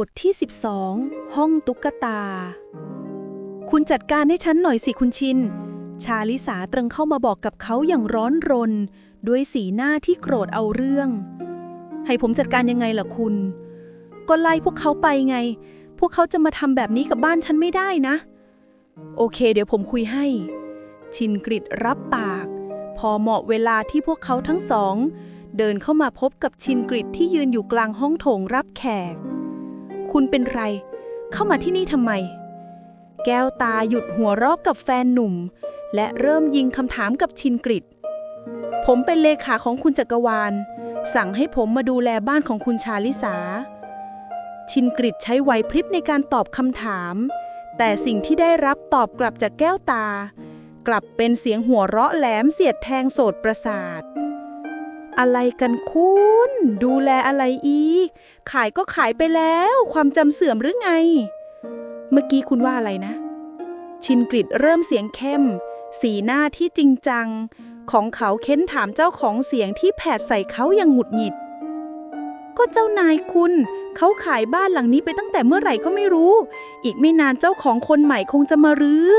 บทที่ 12 ห้องตุ๊กตา คุณจัดการให้ฉันหน่อยสิคุณชิน ชาลิสาตรึงเข้ามาบอกกับเขาอย่างร้อนรน ด้วยสีหน้าที่โกรธเอาเรื่อง ให้ผมจัดการยังไงล่ะคุณ ก็ไล่พวกเขาไปไง พวกเขาจะมาทำแบบนี้กับบ้านฉันไม่ได้นะ โอเค เดี๋ยวผมคุยให้ ชินกริดรับปาก พอเหมาะเวลาที่พวกเขาทั้งสอง เดินเข้ามาพบกับชินกริดที่ยืนอยู่กลางห้องโถงรับแขก คุณเป็นไรเข้ามาที่นี่ทำไม แก้วตาหยุดหัวเรอบกับแฟนหนุ่ม และเริ่มยิงคำถามกับชินกริดผมเป็นเลขาของคุณจักรวาล สั่งให้ผมมาดูแลบ้านของคุณชาลิสา ชินกริดใช้ไหวพริบในการตอบคำถาม แต่สิ่งที่ได้รับตอบกลับจากแก้วตา กลับเป็นเสียงหัวเราะแหลมเสียดแทงโสดประสาท อะไรกันคุณ ดูแลอะไรอีก ขายก็ขายไปแล้ว ความจำเสื่อมหรือไง เมื่อกี้คุณว่าอะไรนะ ชินกริดเริ่มเสียงเข้ม สีหน้าที่จริงจัง ของเขาเค้นถามเจ้าของเสียงที่แผดใส่เขาอย่างหงุดหงิด ก็เจ้านายคุณ เขาขายบ้านหลังนี้ไปตั้งแต่เมื่อไหร่ก็ไม่รู้ อีกไม่นานเจ้าของคนใหม่คงจะมารื้อ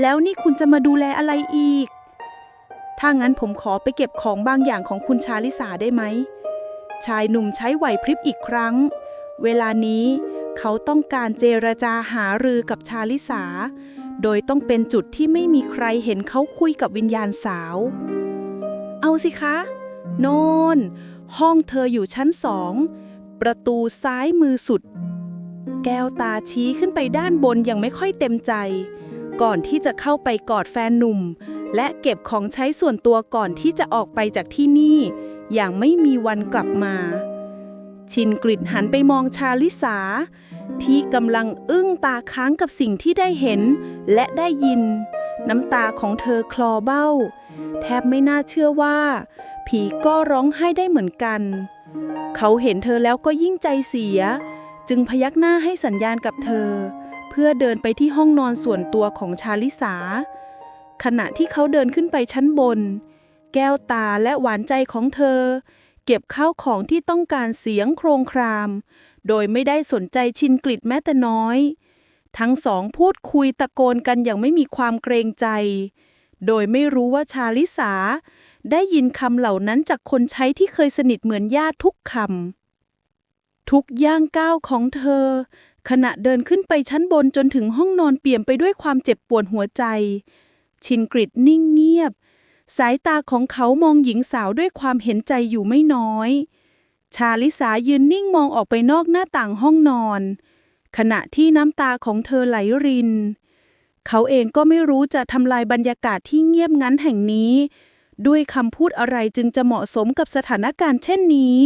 แล้วนี่คุณจะมาดูแลอะไรอีก ถ้างั้นผมขอไปเก็บของบางอย่างของคุณชาลิสาได้ไหม ชายหนุ่มใช้ไหวพริบอีกครั้ง เวลานี้เขาต้องการเจรจาหารือกับชาลิสา โดยต้องเป็นจุดที่ไม่มีใครเห็นเขาคุยกับวิญญาณสาว เอาสิคะ โนนห้องเธออยู่ชั้นสอง ประตูซ้ายมือสุด แก้วตาชี้ขึ้นไปด้านบนยังไม่ค่อยเต็มใจ ก่อนที่จะเข้าไปกอดแฟนหนุ่ม และเก็บของใช้ส่วนตัวก่อนที่จะออกไปจากที่นี่ อย่างไม่มีวันกลับมา ชินกริดหันไปมองชาลิสา ที่กำลังอึ้งตาค้างกับสิ่งที่ได้เห็นและได้ยิน น้ำตาของเธอคลอเบ้า แทบไม่น่าเชื่อว่า ผีก็ร้องไห้ได้เหมือนกัน เขาเห็นเธอแล้วก็ยิ่งใจเสีย จึงพยักหน้าให้สัญญาณกับเธอ เพื่อเดินไปที่ห้องนอนส่วนตัวของชาลิสา ขณะที่เขาเดินขึ้นไปชั้นบน แก้วตาและหวานใจของเธอ เก็บข้าวของที่ต้องการเสียงโครงคราม โดยไม่ได้สนใจชินกริดแม้แต่น้อย ทั้งสองพูดคุยตะโกนกันอย่างไม่มีความเกรงใจ โดยไม่รู้ว่าชาลิสา ได้ยินคำเหล่านั้นจากคนใช้ที่เคยสนิทเหมือนญาติทุกคำทุกย่างก้าวของเธอขณะเดินขึ้นไปชั้นบนจนถึงห้องนอนเปี่ยมไปด้วยความเจ็บปวดหัวใจ ชินกริดนิ่งเงียบ สายตาของเขามองหญิงสาวด้วยความเห็นใจอยู่ไม่น้อย ชาลิสายืนนิ่งมองออกไปนอกหน้าต่างห้องนอน ขณะที่น้ำตาของเธอไหลริน เขาเองก็ไม่รู้จะทำลายบรรยากาศที่เงียบงันแห่งนี้ ด้วยคำพูดอะไรจึงจะเหมาะสมกับสถานการณ์เช่นนี้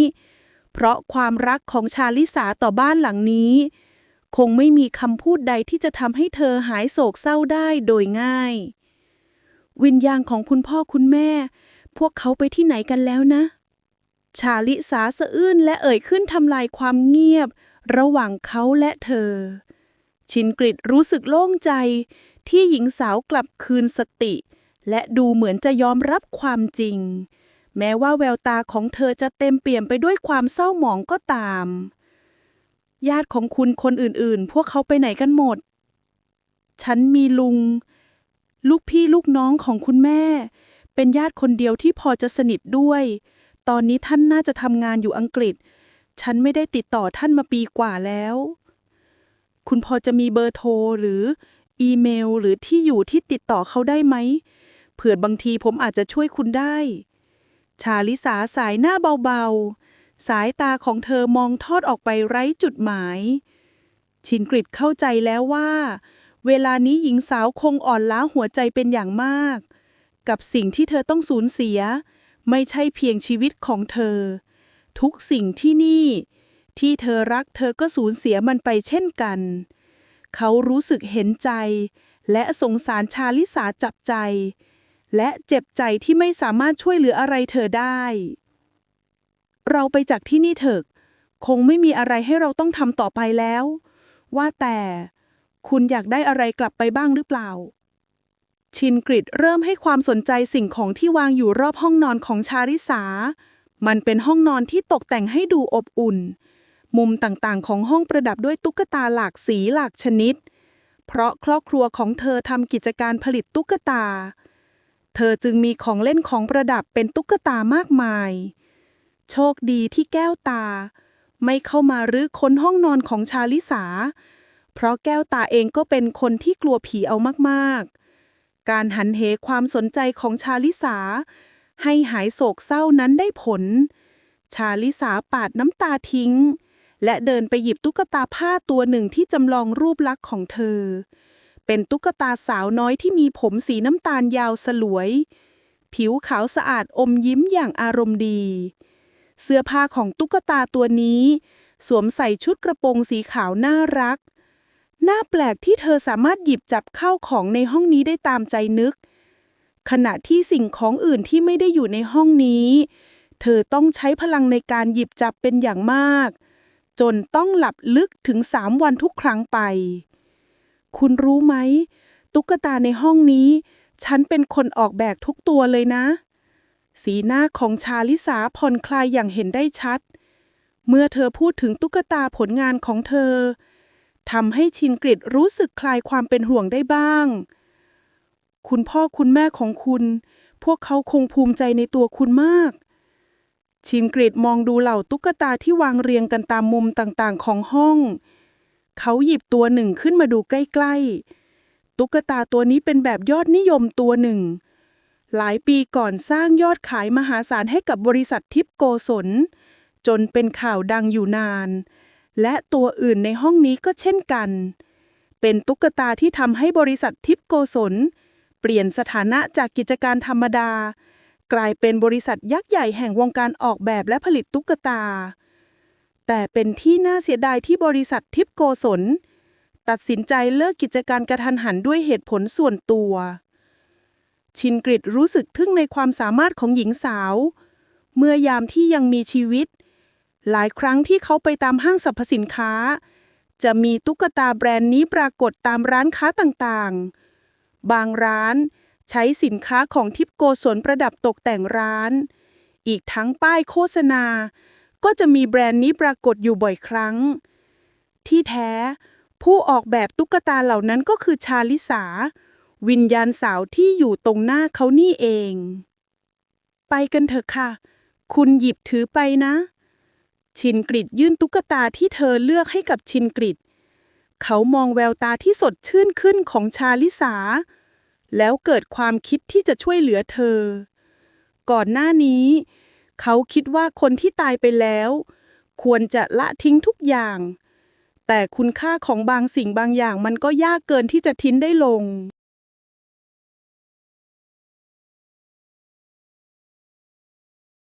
เพราะความรักของชาลิสาต่อบ้านหลังนี้คงไม่มีคำพูดใดที่จะทำให้เธอหายโศกเศร้าได้โดยง่าย วิญญาณของคุณพ่อคุณแม่ พวกเขาไปที่ไหนกันแล้วนะ ชาลิสาสะอื้นและเอ่ยขึ้นทำลายความเงียบ ระหว่างเขาและเธอ ชินกริดรู้สึกโล่งใจที่หญิงสาวกลับคืนสติ และดูเหมือนจะยอมรับความจริง แม้ว่าแววตาของเธอจะเต็มเปี่ยมไปด้วยความเศร้าหมองก็ตาม ญาติของคุณคนอื่นๆ พวกเขาไปไหนกันหมด ฉันมีลุง ลูกพี่ลูกน้องของคุณแม่ เป็นญาติคนเดียวที่พอจะสนิทด้วย ตอนนี้ท่านน่าจะทำงานอยู่อังกฤษ ฉันไม่ได้ติดต่อท่านมาปีกว่าแล้ว คุณพอจะมีเบอร์โทรหรืออีเมลหรือที่อยู่ที่ติดต่อเขาได้ไหมเผื่อบางทีผมอาจจะช่วยคุณได้ ชาลิสาสายหน้าเบาๆ สายตาของเธอมองทอดออกไปไร้จุดหมาย ชินกริดเข้าใจแล้วว่า เวลานี้หญิงสาวคงอ่อนล้าหัวใจเป็นอย่างมาก กับสิ่งที่เธอต้องสูญเสีย ไม่ใช่เพียงชีวิตของเธอ ทุกสิ่งที่นี่ ที่เธอรักเธอก็สูญเสียมันไปเช่นกัน เขารู้สึกเห็นใจ และสงสารชาลิสาจับใจ และเจ็บใจที่ไม่สามารถช่วยเหลืออะไรเธอได้ เราไปจากที่นี่เถอะคงไม่มีอะไรให้เราต้องทำต่อไปแล้ว ว่าแต่ คุณอยากได้อะไรกลับไปบ้างหรือเปล่า ชินกริดเริ่มให้ความสนใจสิ่งของที่วางอยู่รอบห้องนอนของชาริสา มันเป็นห้องนอนที่ตกแต่งให้ดูอบอุ่น มุมต่างๆ ของห้องประดับด้วยตุ๊กตาหลากสีหลากชนิด เพราะครอบครัวของเธอทำกิจการผลิตตุ๊กตา เธอจึงมีของเล่นของประดับเป็นตุ๊กตามากมาย โชคดีที่แก้วตา ไม่เข้ามารื้อค้นห้องนอนของชาลิสา เพราะแก้วตาเองก็เป็นคนที่กลัวผีเอามากๆ การหันเหความสนใจของชาลิสา ให้หายโศกเศร้านั้นได้ผล ชาลิสาปาดน้ำตาทิ้ง และเดินไปหยิบตุ๊กตาผ้าตัวหนึ่งที่จำลองรูปลักษณ์ของเธอ เป็นตุ๊กตาสาวน้อยที่มีผมสีน้ำตาลยาวสลวย ผิวขาวสะอาดอมยิ้มอย่างอารมณ์ดี เสื้อผ้าของตุ๊กตาตัวนี้สวมใส่ชุดกระโปรงสีขาวน่ารัก น่าแปลกที่เธอสามารถหยิบจับข้าวของในห้องนี้ได้ตามใจนึก ขณะที่สิ่งของอื่นที่ไม่ได้อยู่ในห้องนี้ เธอต้องใช้พลังในการหยิบจับเป็นอย่างมาก จนต้องหลับลึกถึงสามวันทุกครั้งไป คุณรู้ไหม ตุ๊กตาในห้องนี้ ฉันเป็นคนออกแบบทุกตัวเลยนะ สีหน้าของชาลิสาผ่อนคลายอย่างเห็นได้ชัด เมื่อเธอพูดถึงตุ๊กตาผลงานของเธอ ทำให้ชินกริดรู้สึกคลายความเป็นห่วงได้บ้าง คุณพ่อคุณแม่ของคุณ พวกเขาคงภูมิใจในตัวคุณมาก ชินกริดมองดูเหล่าตุ๊กตาที่วางเรียงกันตามมุมต่างๆ ของห้อง เขาหยิบตัวหนึ่งขึ้นมาดูใกล้ๆ ตุ๊กตาตัวนี้เป็นแบบยอดนิยมตัวหนึ่ง หลายปีก่อนสร้างยอดขายมหาศาลให้กับบริษัททิปโกศล จนเป็นข่าวดังอยู่นาน และตัวอื่นในห้องนี้ก็เช่นกัน เป็นตุ๊กตาที่ทำให้บริษัททิปโกศล เปลี่ยนสถานะจากกิจการธรรมดา กลายเป็นบริษัทยักษ์ใหญ่แห่งวงการออกแบบและผลิตตุ๊กตา แต่เป็นที่น่าเสียดายที่บริษัททิปโกศล ตัดสินใจเลิกกิจการกระทันหันด้วยเหตุผลส่วนตัว ชินกริดรู้สึกทึ่งในความสามารถของหญิงสาว เมื่อยามที่ยังมีชีวิต หลายครั้งที่เขาไปตามห้างสรรพสินค้า จะมีตุ๊กตาแบรนด์นี้ปรากฏตามร้านค้าต่างๆ บางร้านใช้สินค้าของทิปโกศลประดับตกแต่งร้าน อีกทั้งป้ายโฆษณา ก็จะมีแบรนด์นี้ปรากฏอยู่บ่อยครั้ง ที่แท้ ผู้ออกแบบตุ๊กตาเหล่านั้นก็คือชาลิสา วิญญาณสาวที่อยู่ตรงหน้าเขานี่เอง ไปกันเถอะค่ะ คุณหยิบถือไปนะ ชินกริดยื่นตุ๊กตาที่เธอเลือกให้กับชินกริดเขามองแววตาที่สดชื่นขึ้นของชาลิสา แล้วเกิดความคิดที่จะช่วยเหลือเธอ ก่อนหน้านี้ เขาคิดว่าคนที่ตายไปแล้ว ควรจะละทิ้งทุกอย่าง แต่คุณค่าของบางสิ่งบางอย่างมันก็ยากเกินที่จะทิ้งได้ลง